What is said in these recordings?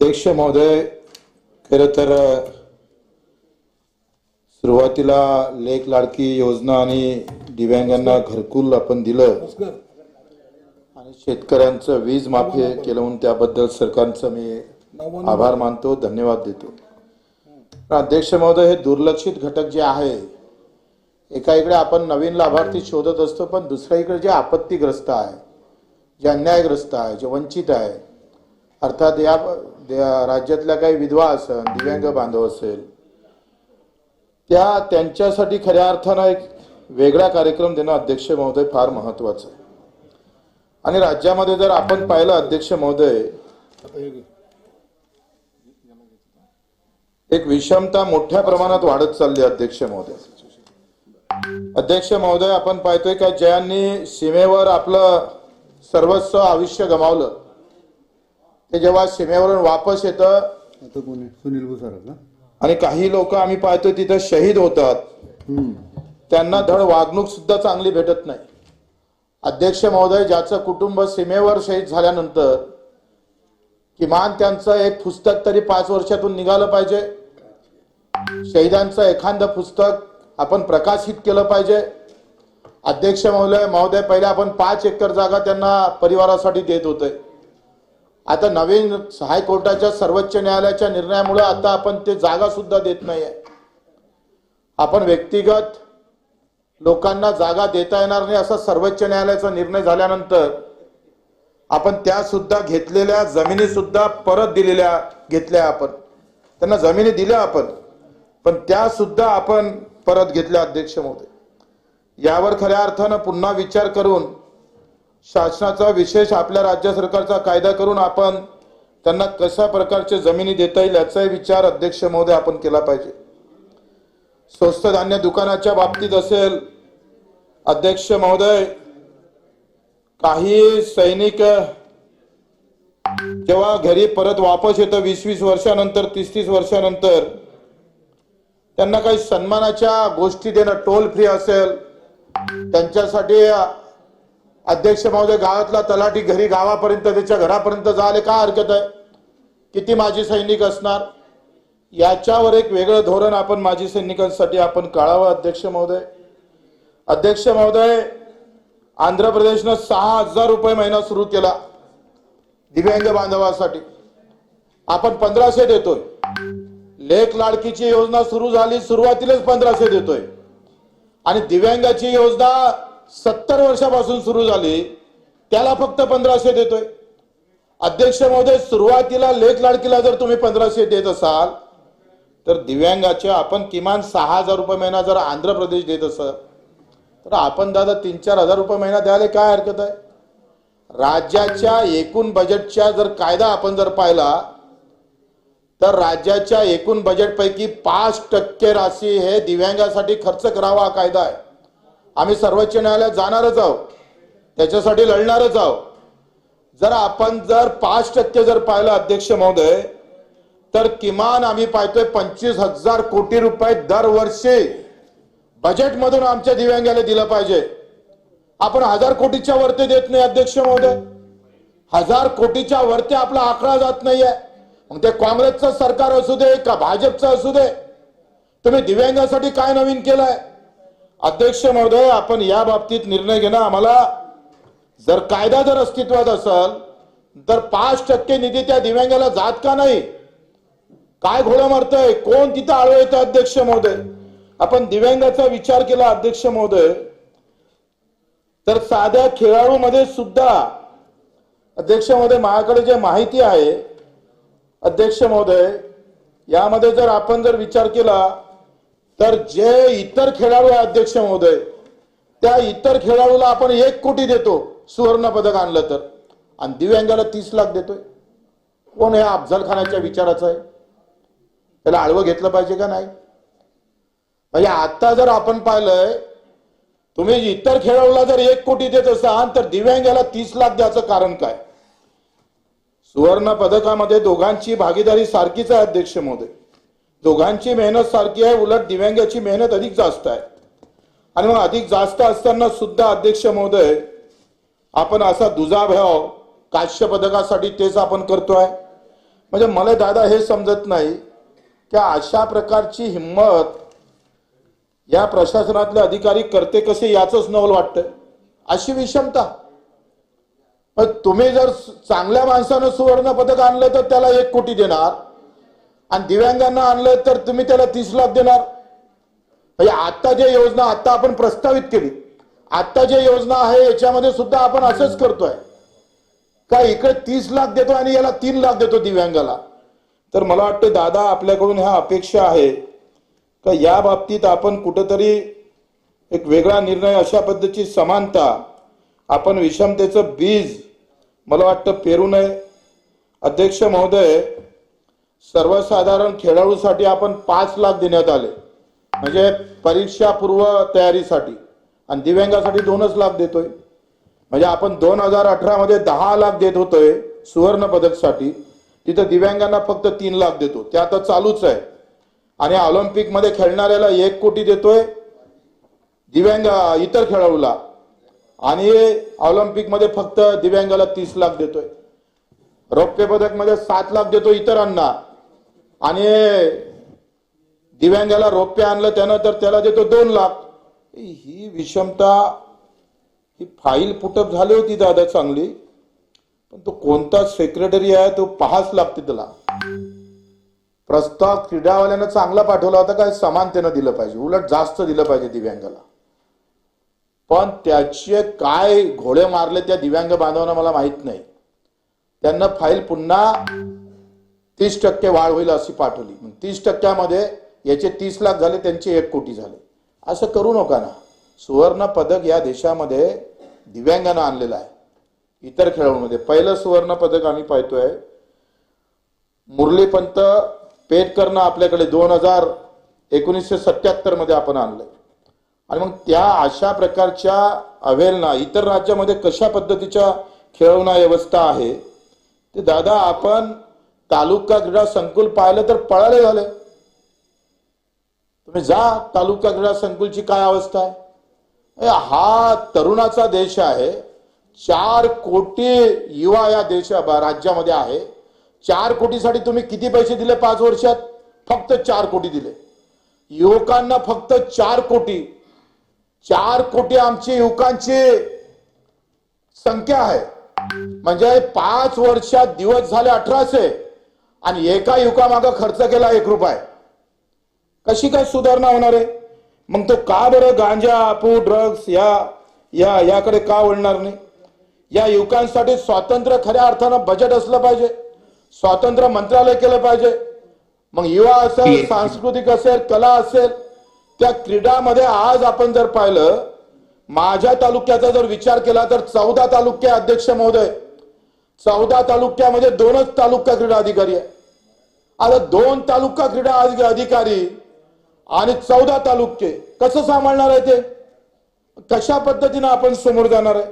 अध्यक्ष महोदय खर तर सुरुवातीला लेख लाडकी योजना आणि दिव्यांगांना घरकुल आपण दिलं आणि शेतकऱ्यांचं वीज माफी केलं म्हणून त्याबद्दल सरकारचं मी आभार मानतो धन्यवाद देतो पण अध्यक्ष महोदय हे दुर्लक्षित घटक जे आहे एका इकडे आपण नवीन लाभार्थी शोधत असतो पण दुसऱ्या इकडे जे आपत्तीग्रस्त आहे जे अन्यायग्रस्त आहे जे वंचित आहे अर्थात या राज्यातल्या काही विधवा असेल दिव्यांग बांधव असेल त्या त्यांच्यासाठी खऱ्या अर्थानं एक वेगळा कार्यक्रम देणं अध्यक्ष महोदय फार महत्वाचं आहे. आणि राज्यामध्ये जर आपण पाहिलं अध्यक्ष महोदय एक विषमता मोठ्या प्रमाणात वाढत चालली अध्यक्ष महोदय. अध्यक्ष महोदय आपण पाहतोय का जयांनी सीमेवर आपलं सर्वस्व आयुष्य गमावलं. ते जेव्हा सीमेवरून वापस येतं सुनील भुसारा आणि काही लोक आम्ही पाहतोय तिथं शहीद होतात. त्यांना धड वागणूक सुद्धा चांगली भेटत नाही. अध्यक्ष महोदय ज्याचं कुटुंब सीमेवर शहीद झाल्यानंतर किमान त्यांचं एक पुस्तक तरी पाच वर्षातून निघालं पाहिजे. शहीदांचं एखादं पुस्तक आपण प्रकाशित केलं पाहिजे. अध्यक्ष महोदय महोदय पहिले आपण पाच एकर जागा त्यांना परिवारासाठी देत होते. आता नवीन हायकोर्टाच्या सर्वोच्च न्यायालयाच्या निर्णयामुळे आता आपण ते जागा सुद्धा देत नाही आपण व्यक्तिगत लोकांना जागा देता येणार नाही असा सर्वोच्च न्यायालयाचा निर्णय झाल्यानंतर आपण त्या सुद्धा घेतलेल्या जमिनी सुद्धा परत दिलेल्या घेतल्या आपण. त्यांना जमिनी दिल्या आपण पण त्या सुद्धा आपण परत घेतल्या अध्यक्ष महोदय. यावर खऱ्या अर्थानं पुन्हा विचार करून शासनाचा विशेष आपल्या राज्य सरकारचा कायदा करून आपण त्यांना कशा प्रकारचे जमिनी देता येईल याचाही विचार अध्यक्ष महोदय आपण केला पाहिजे. स्वस्त धान्य दुकानाच्या बाबतीत असेल अध्यक्ष महोदय काही सैनिक जेव्हा घरी परत वापस येतं वीस वीस वर्षानंतर तीस तीस वर्षानंतर त्यांना काही सन्मानाच्या गोष्टी देणं टोल फ्री असेल त्यांच्यासाठी अध्यक्ष महोदय गावातला तलाठी घरी गावापर्यंत त्याच्या घरापर्यंत जायला काय हरकत आहे? किती माजी सैनिक असणार? याच्यावर एक वेगळं धोरण आपण माजी सैनिकांसाठी आपण काढावं अध्यक्ष महोदय. अध्यक्ष महोदय आंध्र प्रदेशनं सहा हजार रुपये महिना सुरू केला दिव्यांग बांधवासाठी. आपण पंधराशे देतोय. लेख लाडकीची योजना सुरू झाली सुरुवातीलाच पंधराशे देतोय. आणि दिव्यांगाची योजना सत्तर वर्षापासून सुरू झाली. त्याला फक्त पंधराशे देतोय. अध्यक्ष महोदय सुरुवातीला लेख लाडकीला जर तुम्ही पंधराशे देत असाल तर दिव्यांगाचे आपण किमान सहा हजार रुपये महिना जर आंध्र प्रदेश देत असाल तर आपण दादा तीन चार हजार रुपये महिना द्यायला काय हरकत आहे? राज्याच्या एकूण बजेटच्या जर कायदा आपण जर पाहिला तर राज्याच्या एकूण बजेटपैकी पाच टक्के राशी हे दिव्यांगासाठी खर्च करावा हा कायदा आहे. आम्ही सर्वोच्च न्यायालयात जाणारच आहोत. त्याच्यासाठी लढणारच आहोत. जर आपण जर पाच टक्के जर पाहिलं अध्यक्ष महोदय तर किमान आम्ही पाहतोय पंचवीस हजार कोटी रुपये दरवर्षी बजेटमधून आमच्या दिव्यांगाला दिलं पाहिजे. आपण हजार कोटीच्या वरती देत नाही अध्यक्ष महोदय. हजार कोटीच्या वरती आपला आकडा जात नाहीये. मग ते काँग्रेसचं सरकार असू दे का भाजपचं असू दे तुम्ही दिव्यांगासाठी काय नवीन केलंय? अध्यक्ष महोदय आपण या बाबतीत निर्णय घेणं आम्हाला. जर कायदा जर अस्तित्वात असेल तर पाच टक्के निधी त्या दिव्यांगाला जात का नाही? काय घोडं मारतय? कोण तिथं आळू येतं अध्यक्ष महोदय? आपण दिव्यांगाचा विचार केला अध्यक्ष महोदय. तर साध्या खेळाडूमध्ये सुद्धा अध्यक्ष महोदय माझ्याकडे जे माहिती आहे अध्यक्ष महोदय यामध्ये जर आपण जर विचार केला तर जे इतर खेळाडू आहे अध्यक्ष महोदय त्या इतर खेळाडूला आपण एक कोटी देतो सुवर्ण पदक आणलं तर. आणि दिव्यांगाला तीस लाख देतोय. कोण हे अफजल खानाच्या विचाराचं आहे? त्याला आळवं घेतलं पाहिजे का नाही? म्हणजे आता जर आपण पाहिलंय तुम्ही इतर खेळाडूला जर एक कोटी देत असाल तर दिव्यांगाला तीस लाख द्यायचं कारण काय? सुवर्ण पदकामध्ये दोघांची भागीदारी सारखीच आहे अध्यक्ष महोदय दोघांची मेहनत सारखी आहे उलट दिव्यांगाची मेहनत अधिक जास्त आहे. आणि मग अधिक जास्त असताना सुद्धा अध्यक्ष महोदय आपण असा दुजाभाव काश्य पदकासाठी तेच आपण करतोय. म्हणजे मला दादा हे समजत नाही की अशा प्रकारची हिंमत या प्रशासनातले अधिकारी करते कसे याच नवल वाटतं अशी विषमता. पण तुम्ही जर चांगल्या माणसानं सुवर्ण पदक आणलं तर त्याला एक कोटी देणार. आणि दिव्यांगांना आणलं तर तुम्ही त्याला तीस लाख देणार. म्हणजे आता जे योजना आता आपण प्रस्तावित केली. आता जे योजना आहे याच्यामध्ये सुद्धा आपण असंच करतोय. का इकडे तीस लाख देतो आणि याला तीन लाख देतो दिव्यांगाला. तर मला वाटतं दादा आपल्याकडून ह्या अपेक्षा आहे. का या बाबतीत आपण कुठंतरी एक वेगळा निर्णय अशा पद्धतीची समानता आपण विषमतेचं बीज मला वाटतं पेरू नये अध्यक्ष महोदय सर्वसाधारण खेळाडूसाठी आपण पाच लाख देण्यात आले. म्हणजे परीक्षापूर्व तयारीसाठी. आणि दिव्यांगासाठी दोनच लाख देतोय. म्हणजे आपण दोन हजार अठरामध्ये दहा लाख देत होतोय सुवर्ण पदकसाठी. तिथं दिव्यांगांना फक्त तीन लाख देतो. ते आता चालूच आहे. आणि ऑलिम्पिकमध्ये खेळणाऱ्याला एक कोटी देतोय दिव्यांग इतर खेळाडूला. आणि ऑलिम्पिकमध्ये फक्त दिव्यांगाला तीस लाख देतोय. रौप्य पदकमध्ये सात लाख देतो इतरांना. आणि दिव्यांगाला रौप्य आणलं त्यानं तर त्याला देतो दोन लाख. ही विषमता ही फाईल पुटअप झाली होती दादा चांगली. पण तो कोणता सेक्रेटरी आहे तो पाहाच लागते त्याला. प्रस्ताव क्रीडावाल्यानं चांगला पाठवला होता काय समानतेनं दिलं पाहिजे. उलट जास्त दिलं पाहिजे दिव्यांगाला. पण त्याचे काय घोडे मारले त्या दिव्यांग बांधवांना मला माहीत नाही. त्यांना फाईल पुन्हा तीस टक्के वाढ होईल अशी पाठवली. तीस टक्क्यामध्ये याचे तीस लाख झाले त्यांचे एक कोटी झाले. असं करू नका ना. सुवर्ण पदक या देशामध्ये दिव्यांगानं आणलेलं आहे. इतर खेळाडूंमध्ये. पहिलं सुवर्ण पदक आम्ही पाहतोय. मुरलीपंत पेटकरनं आपल्याकडे दोन हजार एकोणीसशे सत्याहत्तरमध्ये आपण आणलंय. आणि मग त्या अशा प्रकारच्या अवेलना इतर राज्यामध्ये कशा पद्धतीच्या खेळवणा व्यवस्था आहे ते दादा आपण तालुका क्रीडा संकुल पाहिलं तर पळाले झाले. तुम्ही जा तालुका क्रीडा संकुलची काय अवस्था आहे? अरे हा तरुणाचा देश आहे. चार कोटी युवा या देशा राज्यामध्ये आहे. चार कोटीसाठी तुम्ही किती पैसे दिले पाच वर्षात? फक्त चार कोटी दिले. युवकांना फक्त चार कोटी चार कोटी आमची युवकांची संख्या आहे. म्हणजे पाच वर्षात दिवस झाले अठराशे आणि एका युवकामागं खर्च केला एक रुपये. कशी काय सुधारणा होणार आहे? मग तो का बरं गांजा आपू ड्रग्स या या याकडे का वळणार नाही? या युवकांसाठी स्वातंत्र्य खऱ्या अर्थानं बजेट असलं पाहिजे. स्वातंत्र्य मंत्रालय केलं पाहिजे. मग युवा असेल सांस्कृतिक असेल कला असेल त्या क्रीडामध्ये आज आपण जर पाहिलं माझ्या तालुक्याचा जर विचार केला तर चौदा तालुके अध्यक्ष महोदय चौदा तालुक्यामध्ये दोनच तालुका क्रीडा अधिकारी आहे आता दोन तालुका क्रीडा अधिकारी आणि चौदा तालुके कसं सांभाळणार आहे ते? कशा पद्धतीनं आपण समोर जाणार आहे?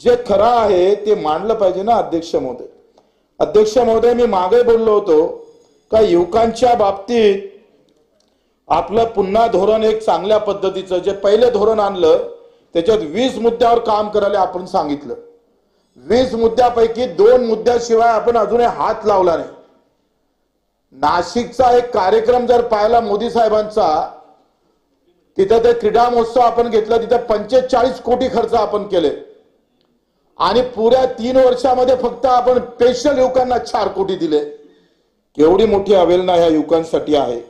जे खरं आहे ते मांडलं पाहिजे ना अध्यक्ष महोदय. अध्यक्ष महोदय मी मागे बोललो होतो का युवकांच्या बाबतीत आपलं पुन्हा धोरण एक चांगल्या पद्धतीचं जे पहिले धोरण आणलं त्याच्यात वीस मुद्द्यावर काम करायला आपण सांगितलं. वीस मुद्द्यापैकी दोन मुद्द्याशिवाय आपण अजूनही हात लावला नाही. नाशिकचा एक कार्यक्रम जर पाहिला मोदी साहेबांचा तिथं ते क्रीडा महोत्सव आपण घेतला तिथं पंचेचाळीस कोटी खर्च आपण केले. आणि पुऱ्या तीन वर्षामध्ये फक्त आपण स्पेशल युवकांना चार कोटी दिले. केवढी मोठी अवेलना ह्या युवकांसाठी आहे.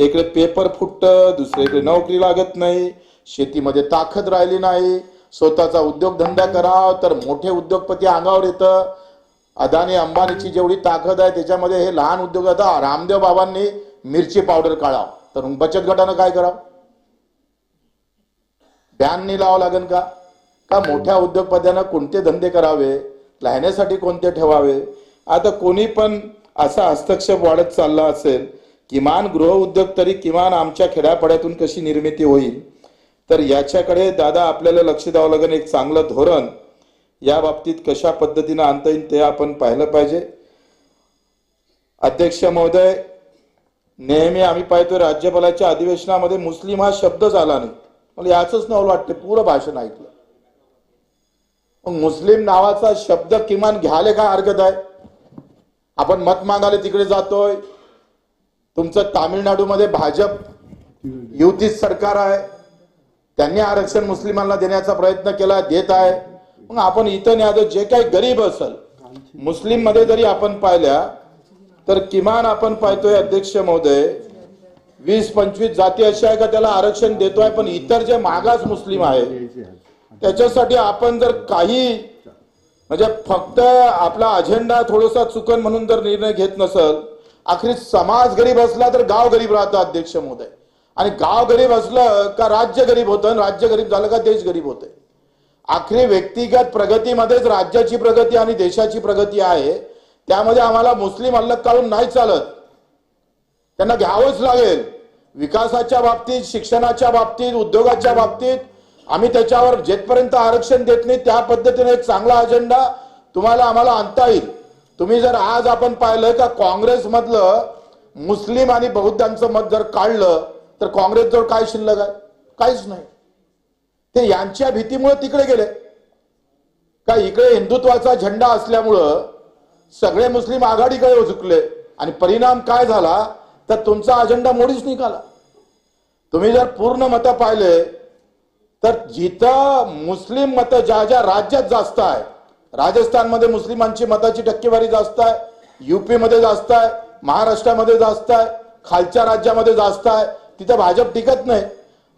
इकडे पेपर फुटतं दुसरीकडे नोकरी लागत नाही शेतीमध्ये ताकद राहिली नाही स्वतःचा उद्योगधंदा करावा तर मोठे उद्योगपती अंगावर येतं. अदानी अंबानीची जेवढी ताकद आहे त्याच्यामध्ये हे लहान उद्योग आता रामदेव बाबांनी मिरची पावडर काढावं. तर मग बचत गटानं काय करावं? बॅननी लावावं लागेल का? का मोठ्या उद्योगपत्यांना कोणते धंदे करावे? राहण्यासाठी कोणते ठेवावे? आता कोणी पण असा हस्तक्षेप वाढत चालला असेल किमान गृह उद्योग तरी किमान आमच्या खेड्यापाड्यातून कशी निर्मिती होईल? तर याच्याकडे दादा आपल्याला लक्ष द्यावं लागेल एक चांगलं धोरण. या बाबतीत कशा पद्धतीनं आणता येईल ते आपण पाहिलं पाहिजे. अध्यक्ष महोदय नेहमी आम्ही पाहतोय राज्यपालाच्या अधिवेशनामध्ये मुस्लिम हा शब्दच आला नाही. मला याचंच नाव वाटतं पुरं भाषण ऐकलं. मग मुस्लिम नावाचा शब्द किमान घ्यायला काय हरकत आहे आपण मत मागायला तिकडे जातोय. तुमचं तामिळनाडूमध्ये भाजप युतीच सरकार आहे. त्यांनी आरक्षण मुस्लिमांना देण्याचा प्रयत्न केला देत आहे. मग आपण इथं न्याय जे काही गरीब असेल मुस्लिममध्ये जरी आपण पाहिल्या तर किमान आपण पाहतोय अध्यक्ष महोदय वीस पंचवीस जाती अशा आहे का त्याला आरक्षण देतोय पण इतर जे मागास मुस्लिम आहे त्याच्यासाठी आपण जर काही म्हणजे फक्त आपला अजेंडा थोडासा चुकन म्हणून जर निर्णय घेत नसल आखरी समाज गरीब असला तर गाव गरीब राहतं अध्यक्ष महोदय. आणि गाव गरीब असलं का राज्य गरीब होतं? आणि राज्य गरीब झालं का देश गरीब होते आखरी व्यक्तिगत प्रगतीमध्येच राज्याची प्रगती आणि देशाची प्रगती आहे. त्यामध्ये आम्हाला मुस्लिम अल्लग काढून नाही चालत. त्यांना घ्यावंच लागेल. विकासाच्या बाबतीत शिक्षणाच्या बाबतीत उद्योगाच्या बाबतीत आम्ही त्याच्यावर जेथपर्यंत आरक्षण देत नाही त्या पद्धतीने एक चांगला अजेंडा तुम्हाला आम्हाला आणता येईल. तुम्ही जर आज आपण पाहिलं का काँग्रेसमधलं मुस्लिम आणि बौद्धांचं मत जर काढलं तर काँग्रेसजवळ काय शिल्लक आहे? काहीच नाही. ते यांच्या भीतीमुळे तिकडे गेले. का इकडे हिंदुत्वाचा झेंडा असल्यामुळं सगळे मुस्लिम आघाडीकडे झुकले आणि परिणाम काय झाला? तर तुमचा अजेंडा मोडीच निघाला. तुम्ही जर पूर्ण मतं पाहिले तर जिथं मुस्लिम मतं ज्या ज्या राज्यात जास्त आहे राजस्थानमध्ये मुस्लिमांची मताची टक्केवारी जास्त आहे युपीमध्ये जास्त आहे महाराष्ट्रामध्ये जास्त आहे खालच्या राज्यामध्ये जास्त आहे तिथं भाजप टिकत नाही.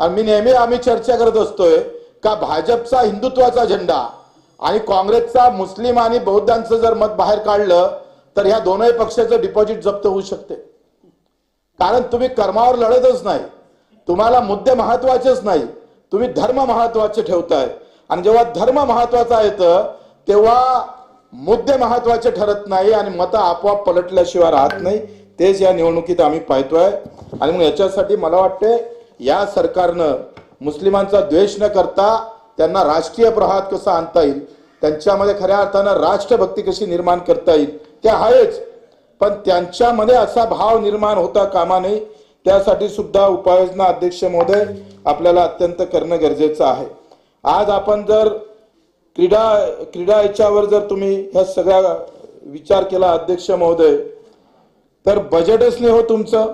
आणि मी नेहमी आम्ही चर्चा करत असतोय का भाजपचा हिंदुत्वाचा झेंडा आणि काँग्रेसचा मुस्लिम आणि बौद्धांचं जर मत बाहेर काढलं तर ह्या दोनही पक्षाचं डिपॉझिट जप्त होऊ शकते. कारण तुम्ही कर्मावर लढतच नाही. तुम्हाला मुद्दे महत्वाचेच नाही. तुम्ही धर्म महत्त्वाचे ठेवताय. आणि जेव्हा धर्म महत्त्वाचा येतं तेव्हा मुद्दे महत्त्वाचे ठरत नाही आणि मतं आपोआप पलटल्याशिवाय राहत नाही. तेच या निवडणुकीत आम्ही पाहतोय. आणि मग याच्यासाठी मला वाटते या सरकारनं मुस्लिमांचा द्वेष न करता त्यांना राष्ट्रीय प्रहात कसा आणता येईल त्यांच्यामध्ये खऱ्या अर्थानं राष्ट्रभक्ती कशी निर्माण करता येईल ते आहेच. पण त्यांच्यामध्ये असा भाव निर्माण होता कामा नये त्यासाठी सुद्धा उपाययोजना अध्यक्ष महोदय आपल्याला अत्यंत करणं गरजेचं आहे. आज आपण जर क्रीडा क्रीडा याच्यावर जर तुम्ही ह्या सगळ्या विचार केला अध्यक्ष महोदय तर बजेटच नाही हो तुमचं.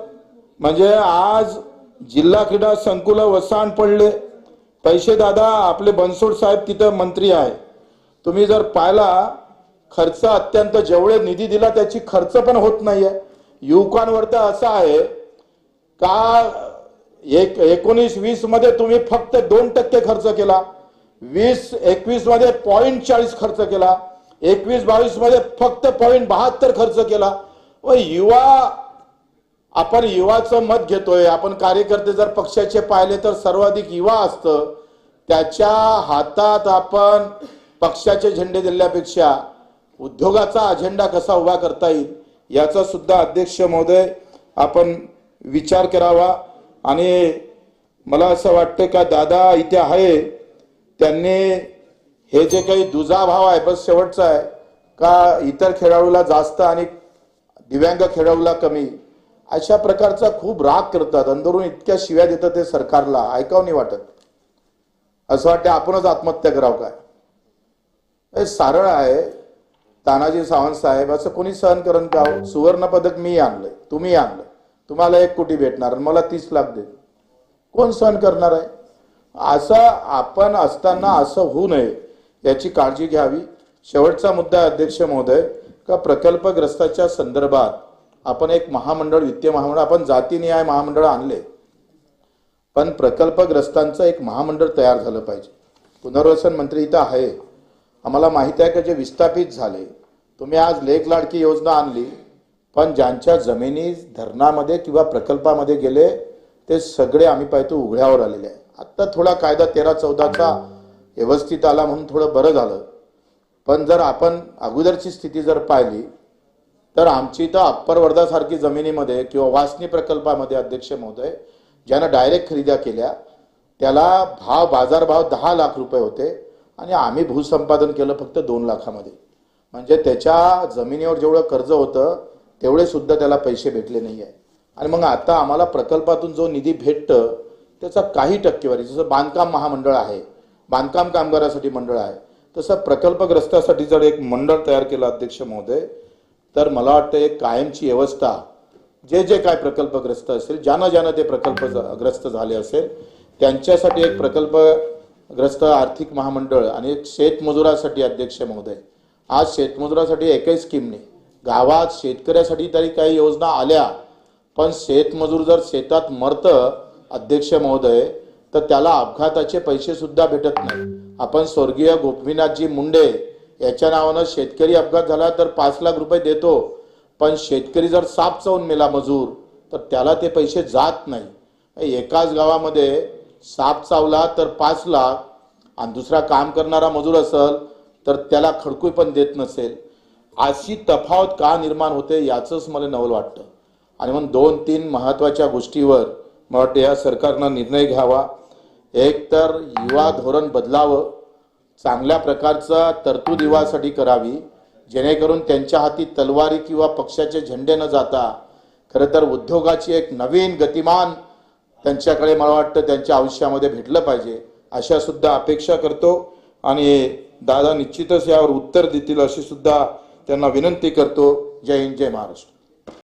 म्हणजे आज जिल्हा क्रीडा संकुल वसाण पडले. पैसे दादा आपले बनसोड साहेब तिथं मंत्री आहे. तुम्ही जर पाहिला खर्च अत्यंत जेवढे निधी दिला त्याची खर्च पण होत नाही आहे युवकांवर तर असं आहे का एक एकोणीस वीसमध्ये तुम्ही फक्त दोन टक्के खर्च केला. वीस एकवीसमध्ये पॉईंट चाळीस खर्च केला. एकवीस बावीसमध्ये फक्त पॉईंट बहात्तर खर्च केला. व युवा आपण युवाचं मत घेतोय. आपण कार्यकर्ते जर पक्षाचे पाहिले तर सर्वाधिक युवा असतं. त्याच्या हातात आपण पक्षाचे झेंडे दिल्यापेक्षा उद्योगाचा अजेंडा कसा उभा करता येईल याचा सुद्धा अध्यक्ष महोदय आपण विचार करावा. आणि मला असं वाटतं का दादा इथे आहे. त्यांनी हे जे काही दुजाभाव आहे बस शेवटचा आहे का इतर खेळाडूला जास्त आणि दिव्यांग खेळाडूला कमी अशा प्रकारचा खूप राग करतात. अंदरून इतक्या शिव्या देतात ते सरकारला. ऐकावं नाही वाटत. असं वाटतं आपणच आत्महत्या करावं काय? हे सारळ आहे. तानाजी सावंत साहेब असं कोणी सहन करण का सुवर्ण पदक मी आणलंय. तुम्ही आणलं. तुम्हाला एक कोटी भेटणार आणि मला तीस लाख दे कोण सहन करणार आहे? असं आपण असताना असं होऊ नये याची काळजी घ्यावी. शेवटचा मुद्दा अध्यक्ष महोदय का प्रकल्पग्रस्ताच्या संदर्भात आपण एक महामंडळ वित्तीय महामंडळ आपण जातीनिहाय महामंडळ आणले पण प्रकल्पग्रस्तांचं एक महामंडळ तयार झालं पाहिजे. पुनर्वसन मंत्री इथं आहे. आम्हाला माहिती आहे का जे विस्थापित झाले? तुम्ही आज लेख लाडकी योजना आणली पण ज्यांच्या जमिनी धरणामध्ये किंवा प्रकल्पामध्ये गेले ते सगळे आम्ही पाहतो उघड्यावर आलेले आहे आत्ता थोडा कायदा तेरा चौदाचा व्यवस्थित आला म्हणून थोडं बरं झालं. पण जर आपण अगोदरची स्थिती जर पाहिली तर आमची इथं अप्पर वर्धासारखी जमिनीमध्ये किंवा वासनी प्रकल्पामध्ये अध्यक्ष महोदय ज्यानं डायरेक्ट खरेद्या केल्या त्याला भाव बाजारभाव दहा लाख रुपये होते आणि आम्ही भूसंपादन केलं फक्त दोन लाखामध्ये. म्हणजे त्याच्या जमिनीवर जेवढं कर्ज होतं तेवढे सुद्धा त्याला पैसे भेटले नाही आहे आणि मग आता आम्हाला प्रकल्पातून जो निधी भेटतं त्याचा काही टक्केवारी जसं बांधकाम महामंडळ आहे बांधकाम कामगारासाठी मंडळ आहे तसं प्रकल्पग्रस्तासाठी जर एक मंडळ तयार केलं अध्यक्ष महोदय तर मला वाटतं एक कायमची व्यवस्था जे जे काय प्रकल्पग्रस्त असेल ज्यांना ज्यांना ते प्रकल्पग्रस्त झाले असेल त्यांच्यासाठी एक प्रकल्पग्रस्त आर्थिक महामंडळ आणि एक शेतमजुरासाठी अध्यक्ष महोदय. आज शेतमजुरासाठी एकही स्कीम नाही. गावात शेतकऱ्यासाठी तरी काही योजना आल्या पण शेतमजूर जर शेतात मरतं अध्यक्ष महोदय तर त्याला अपघाताचे पैसे सुद्धा भेटत नाही. आपण स्वर्गीय गोपीनाथजी मुंडे याच्या नावानं शेतकरी अपघात झाला तर पाच लाख रुपये देतो. पण शेतकरी जर साप चावून मेला मजूर तर त्याला ते पैसे जात नाही. एकाच गावामध्ये साप चावला तर पाच लाख आणि दुसरा काम करणारा मजूर असेल तर त्याला खडकूई पण देत नसेल. अशी तफावत का निर्माण होते याचंच मला नवल वाटतं. आणि म्हणून दोन तीन महत्त्वाच्या गोष्टीवर मला वाटतं या सरकारनं निर्णय घ्यावा. एक तर युवा धोरण बदलावं चांगल्या प्रकारचा तरतूद युवासाठी करावी जेणेकरून त्यांच्या हाती तलवारी किंवा पक्षाचे झेंडे न जाता खरं तर उद्योगाची एक नवीन गतिमान त्यांच्याकडे मला वाटतं त्यांच्या आयुष्यामध्ये भेटलं पाहिजे अशा सुद्धा अपेक्षा करतो. आणि दादा निश्चितच यावर उत्तर देतील अशी सुद्धा त्यांना विनंती करतो. जय हिंद जय महाराष्ट्र.